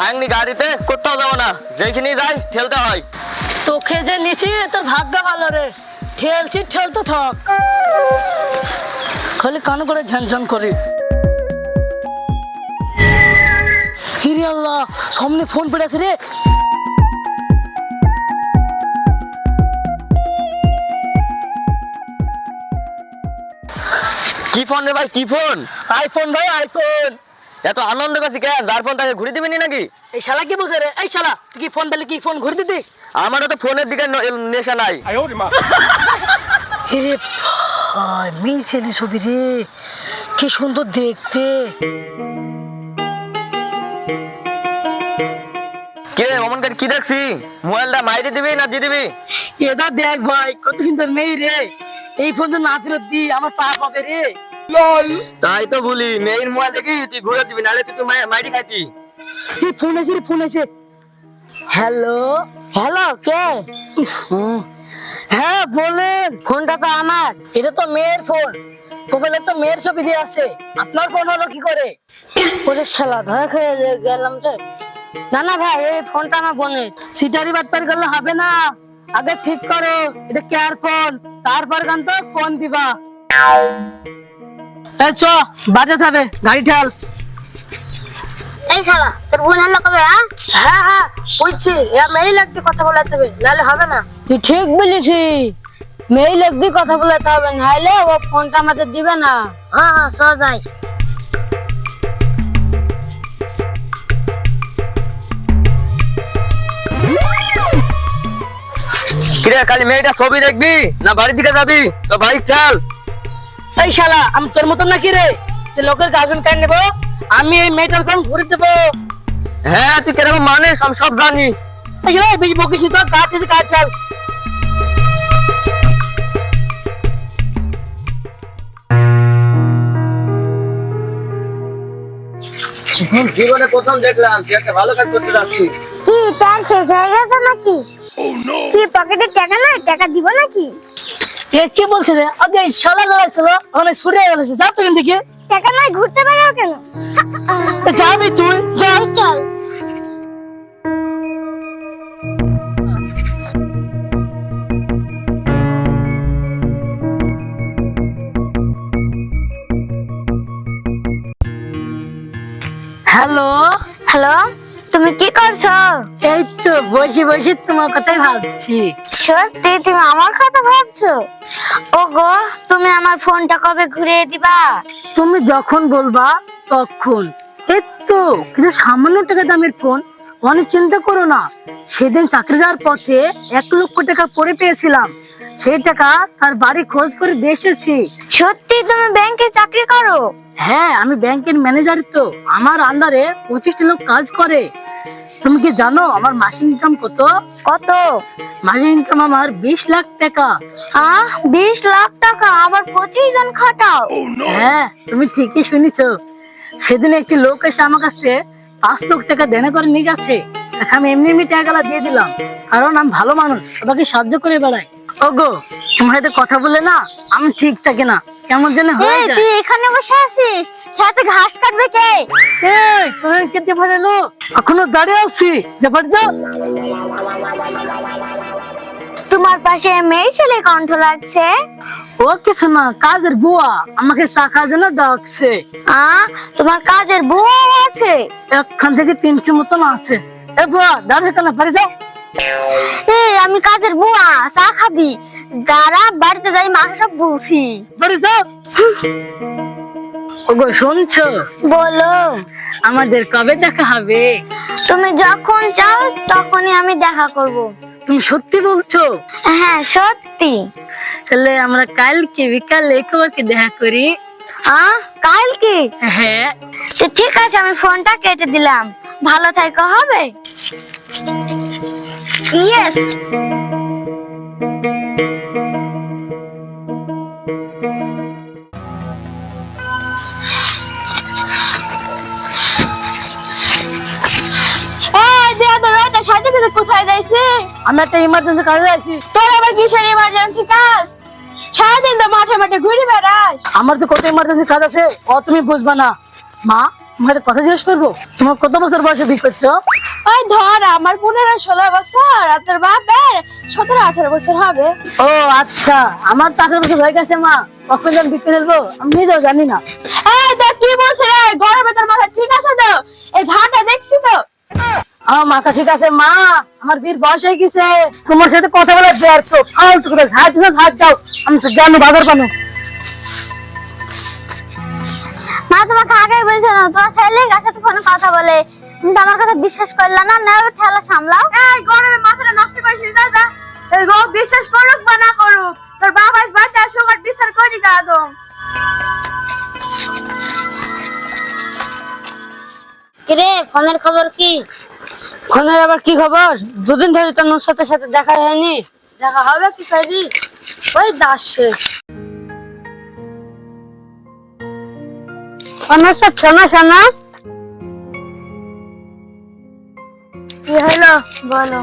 ভাঙনি গাড়িতে কোথাও যাব না। যেখানে যাই ঠেলতে হয়। তোকে যে নিছি তোর ভাগ্য ভালো রে। ঠেলছি ঠেলতে থাক। খালি কান করে ঝনঝন করে। হিরে আল্লাহ সামনে ফোন পেড়েছে রে। কি ফোন রে ভাই কি ফোন? আইফোন ভাই আইফোন। এত আনন্দ করছি কে? যার ফোন তাকে ঘুরে দিবি নাকি? এই শালা কি বুঝে রে? এই শালা তুই কি ফোন পেলে কি ফোন ঘুরে দিবি? আমারও তো ফোনের দিকে নেশা নাই। ভাই মেয়ে ছেলে ছবি রে। কি সুন্দর দেখতে। কে অমন করে কি দেখছি মোবাইলটা মাইরে দিবি না দিয়ে দিবি? এটা দেখ ভাই কত সুন্দর মেয়ে রে। এই ফোন তো না ফেরত দি আমার পা পাবে রে? তাই তো বলি মোবাইল দেখি তুই ঘুরে দিবি নাহলে তুই মাইরি ফোন আছে রে ফোন আছে। হ্যালো হ্যালো কে? হ্যাঁ বলেন। ফোনটা তো আমার এটা তো মেয়ের ফোন মোবাইলে তো মেয়ের ছবি দিয়ে আছে। আপনার ফোন হলো কি করে? ওরে শালা ধরা খেয়ে গেলাম যে। না না ভাই এই ফোনটা আমার বোনের। সিটারি বাটপারি করলে হবে না। আগে ঠিক করো এটা কেয়ার ফোন তারপর গান তো ফোন দিবা। এই চ বাজে থাকবে গাড়ি ঠাল। এই শালা তোর বোন হলো কবে হ্যাঁ? হ্যাঁ বুঝছি এর মেয়ে লাগতে কথা বলাতে হবে নাহলে হবে না। তুই ঠিক বলেছিস মেয়ে লাগতে কথা বলাতে হবে নাহলে ও ফোনটা আমাদের দিবে না। হ্যাঁ হ্যাঁ সজাই কিরে খালি মেয়েটা ছবি দেখবি না বাড়ির দিকে যাবি? তো বাইক চাল এই শালা আমি তোর মতন নাকি রে? যে লোকের গার্লফ্রেন্ড কার্ড নেব? আমি এই মেয়েটার ফোন ঘুরে দেবো। হ্যাঁ তুই কীরকম মানে সব সব জানি। এই বেশি বকিস তো কাজ ফেল। জীবনে প্রথম দেখলাম তুই একটা ভালো কাজ করতে যাচ্ছিস। কি তার শেষ হয়ে গেছে নাকি? কি পকেটে টাকা নাই? টাকা দিব নাকি? এ কি বলছে রে? আগে এই শালা লড়াইছিল অনেক ছুটে গেছে যা দিকে টাকা নাই ঘুরতে কেন? যাবি তুই যা। চল। হ্যালো? হ্যালো? তুমি কি করছ? এই তো বসে বসে তোমার কথাই ভাবছি। সত্যি তুমি আমার কথা ভাবছ? ওগো তুমি আমার ফোনটা কবে ঘুরিয়ে দিবা? তুমি যখন বলবা তখন। এই তো কিছু সামান্য টাকা দামের ফোন। অনেক চিন্তা করো না। সেদিন চাকরি যাওয়ার পথে এক লক্ষ টাকা পড়ে পেয়েছিলাম। সেই টাকা তার বাড়ি খোঁজ করে দিয়ে এসেছি। সত্যি তুমি ব্যাংকে চাকরি করো? হ্যাঁ আমি ব্যাংকের ম্যানেজার তো। আমার আন্ডারে পঁচিশটা লোক কাজ করে। তুমি কি জানো আমার মাসিক ইনকাম কত? কত? মাসিক ইনকাম আমার বিশ লাখ টাকা। আহ বিশ লাখ টাকা? আবার পঁচিশ জন খাটাও। হ্যাঁ তুমি ঠিকই শুনেছো। সেদিন একটি লোক এসে আমার কাছে পাঁচ লক্ষ টাকা দেনা করে নিয়ে গেছে। আমি এমনি এমনি টাকাগুলা দিয়ে দিলাম। কারণ আমি ভালো মানুষ সবাইকে সাহায্য করে বেড়াই। ওগো তোমার সাথে কথা বলে না আমি ঠিক থাকি না। কেমন যেন হয়ে যায়। তুই এখানে বসে আছিস? সাথে ঘাস কাটবে কে? এই কে যে এখনও দাঁড়িয়ে আছি যে তোমার পাশে মেয়ে ছেলে কণ্ঠ লাগছে। ও কিছু না কাজের বুয়া। আমাকে চা খাওয়ার জন্য ডাকছে। আহ তোমার কাজের বউ আছে? একখান থেকে তিনটে মতন আছে। এ বুয়া দাঁড়িয়ে কেন পারে যাও এই আমি কাজের বুয়া চা খাবি। দাঁড়া বাড়িতে যাই মাকে সব বলছি। বাড়ি ওগো শুনছো? বলো। আমাদের কবে দেখা হবে? তুমি যখন চাও তখনই আমি দেখা করব। তুমি সত্যি বলছো? হ্যাঁ সত্যি। তাহলে আমরা কালকে বিকালে তোমাকে দেখা করি। আহ কালকে? হ্যাঁ। ঠিক আছে আমি ফোনটা কেটে দিলাম। ভালো থাকো হবে? ইয়েস কোথায় যাইছে? আমি একটা ইমার্জেন্সি কাজে আছি। তোর আবার কিসের ইমার্জেন্সি কাজ? সারাদিন তো মাঠে মাঠে ঘুরে বেড়াস। আমার তো কত ইমার্জেন্সি কাজ আছে ও তুমি বুঝবা না। মা তোমার কথা জিজ্ঞেস করব? তোমার কত বছর বয়সে বিয়ে করছ? ওই ধর আমার পনেরো ষোলো বছর আর তোর বাপের সতেরো আঠারো বছর হবে। ও আচ্ছা আমার তো আঠারো বছর হয়ে গেছে মা কখন যেন বিয়ে ফেলব আমি নিজেও জানি না। এই তো কি বলছিস রে? গরমে তোর মাথা ঠিক আছে তো? এই ঝাঁটা দেখছি তো? আমার মাথা ঠিক আছে মা আমার বিয়ের বয়স হয়ে গেছে তোমার সাথে কথা বলে ব্যর্থ ফালতু করে ঝাড় দিছো ঝাড় দাও আমি তো জানো বাজার পানো মা তোমাকে আগেই বলছিল তোমার ছেলে কাছে তো ফোনে কথা বলে কিন্তু আমার কথা বিশ্বাস করলে না না ঠেলা সামলাও। এই গরমে মাথাটা নষ্ট করেছিস দাদা এই গো বিশ্বাস করুক বা না করুক তোর বাবা বাচ্চা সুগার বিচার করি না একদম। কিরে ফোনের খবর কি? ফোনের আবার কি খবর? দুদিন ধরে তো নোর সাথে সাথে দেখা হয়নি। দেখা হবে কি করি ওই দাস সব শোনা শোনা। বলো।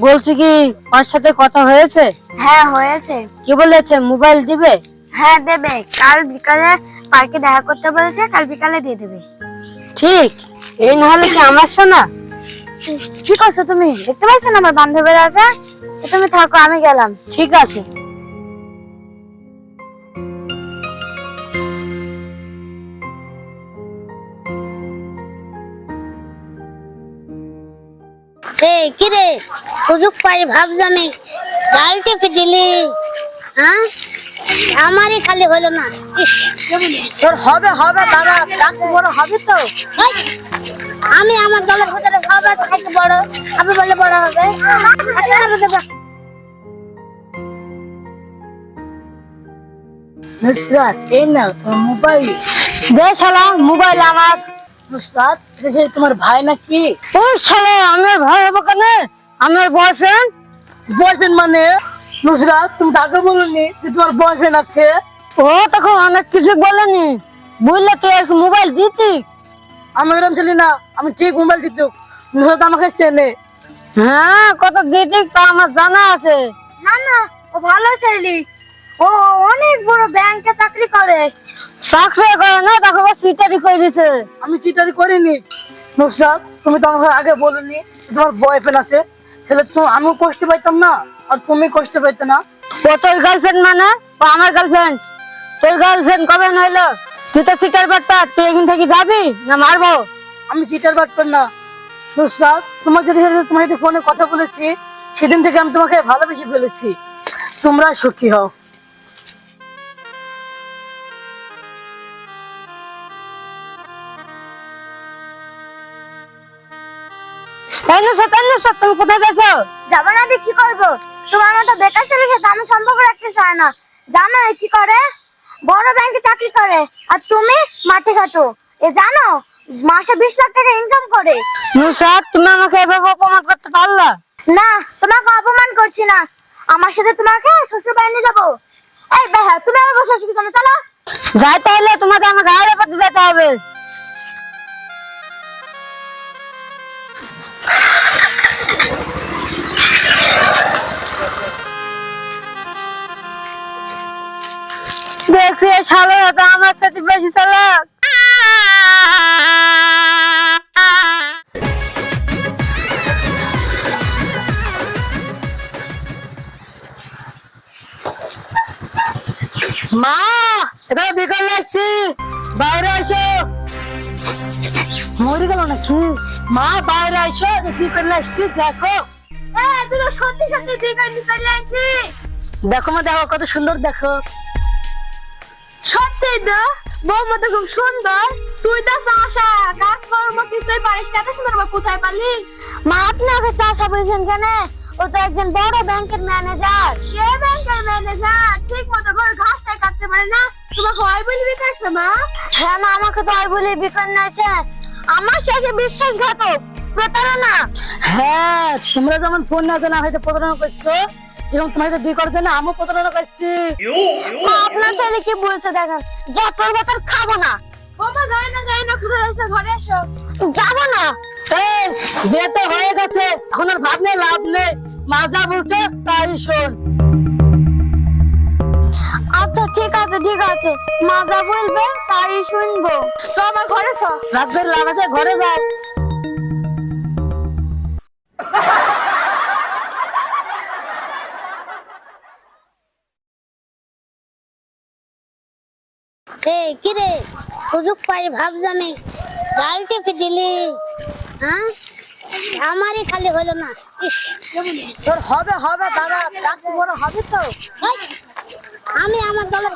বলছি কি ওর সাথে কথা হয়েছে? হ্যাঁ হয়েছে। কি বলেছে? মোবাইল দিবে? হ্যাঁ দেবে। কাল বিকালে পার্কে দেখা করতে বলেছে কাল বিকালে দিয়ে দেবে। ঠিক। এই না হলে কি আমার শোনা কি করছ তুমি? দেখতে পাচ্ছ না আমার বান্ধবীরা আছে? তুমি থাকো আমি গেলাম। ঠিক আছে। এই কিরে সুযোগ পাই ভাবজামি গাল চেপে দিলি। হ্যাঁ? আমারই খালি হলো না। তোর হবে হবে দাদা ডাক বড় হবে তো। আমি আমার দলের ভিতরে সবাই থাকতে বড় আমি বলে বড় হবে। নুসরাত, এই না তোর মোবাইল। দে শালা, মোবাইল আমার। নুসরাত এটা যে তোমার ভাই নাকি? ও শালা আমার ভাই হবে কেন? আমার বয়ফ্রেন্ড বয়ফ্রেন্ড মানে? নুসরাত তুমি তো বলনি যে তোমার বয়ফ্রেন্ড আছে। ও তখন অনেক কিছু বলেনি। বুঝলে তুই একটু মোবাইল দিতি? আমি এরকম ছিলি না আমি ঠিক মোবাইল দিত নুসরাত আমাকে চেনে। হ্যাঁ কত দিতি তা আমার জানা আছে। না না ও ভালো ছেলে। ও অনেক বড় ব্যাংকে চাকরি করে। করে না ও চিটারি করে দিছে। আমি চিটারি করিনি। নুসরাত তুমি তো আমাকে আগে বলনি তোমার বয়ফ্রেন্ড আছে। তাহলে তো আমিও কষ্ট পাইতাম না আর তুমি কষ্ট পাইতে না। ও তোর গার্লফ্রেন্ড মানে? ও আমার গার্লফ্রেন্ড তোর গার্লফ্রেন্ড কবে নইলো? তুই তো বাট্টা তুই এখান থেকে যাবি না মারবো? আমি চিটার বাটপার না। নুসরাত তোমার যদি তোমার সাথে ফোনে কথা বলেছি সেদিন থেকে আমি তোমাকে ভালোবেসে ফেলেছি। তোমরা সুখী হও। না তাই তুমি কোথায় গেছো? যাব না কি করব? তোমার মতো বেকার ছেলের সাথে আমি সম্পর্ক রাখতে চাই না। জানো এ কি করে? বড় ব্যাংকে চাকরি করে। আর তুমি মাঠে খাটো এ জানো মাসে বিশ লাখ টাকা ইনকাম করে। নুসাদ তুমি আমাকে এভাবে অপমান করতে পারলা? না তোমাকে অপমান করছি না। আমার সাথে তোমাকে শ্বশুর বাড়ি নিয়ে যাব। এই বেহা তুমি আমার বসে আসবি চলো চলো। যাই তাহলে তোমাকে আমার গাড়ি পাতে যেতে হবে। দেখছি এই শালে হয়তো আমার সাথে বেশি চালাক। মা এটা বিকাল আসছি। বাইরে আসো। মরে গেল নাকি? মা বাইরে আসো বিকাল আসছি দেখো। হ্যাঁ সত্যি সত্যি বিয়ে চলে আসি। দেখো মা দেখো কত সুন্দর দেখো। সত্যি তো? বৌমা তো খুব সুন্দর। তুই তো চাষা কাজ কর্ম কিছুই পারিস না। সুন্দর কোথায় পারলি মা আপনি ওকে চাষা বলছেন কেন? ও তো একজন বড় ব্যাংকের ম্যানেজার। সে ব্যাংকের ম্যানেজার? ঠিক মতো ঘর ঘাসটাই কাটতে পারে না। তোমাকে হয় বলি বিকাশে মা? হ্যাঁ না আমাকে তো হয় বলি বিকার নাইছে আমার শেষে বিশ্বাসঘাতক প্রতারণা। হ্যাঁ তোমরা যেমন ফোন না জানা হয়তো প্রতারণা করছ এরকম তোমার বিয়ে করার জন্য আমিও প্রতারণা করছি। আপনার ছেলে কি বলছে দেখেন যতর বছর খাব না। বৌমা যায় না যায় না কোথায় আছে ঘরে এসো। যাব না। এই, বিয়ে তো হয়ে গেছে এখন আর ভাবলে লাভ নেই। মা যা বলছে তাই শোন। আচ্ছা ঠিক আছে ঠিক আছে। মা যা বলবে তাই শুনব। চ আমার ঘরে চ। রাত ধরে লাগাতে ঘরে যাও কিরে সুযোগ পাই ভাবজামি গাল টেপে দিলি। হ্যাঁ? আমারই খালি হলো না। তোর হবে হবে দাদা। বড় হবে তো। আমি আমার দলের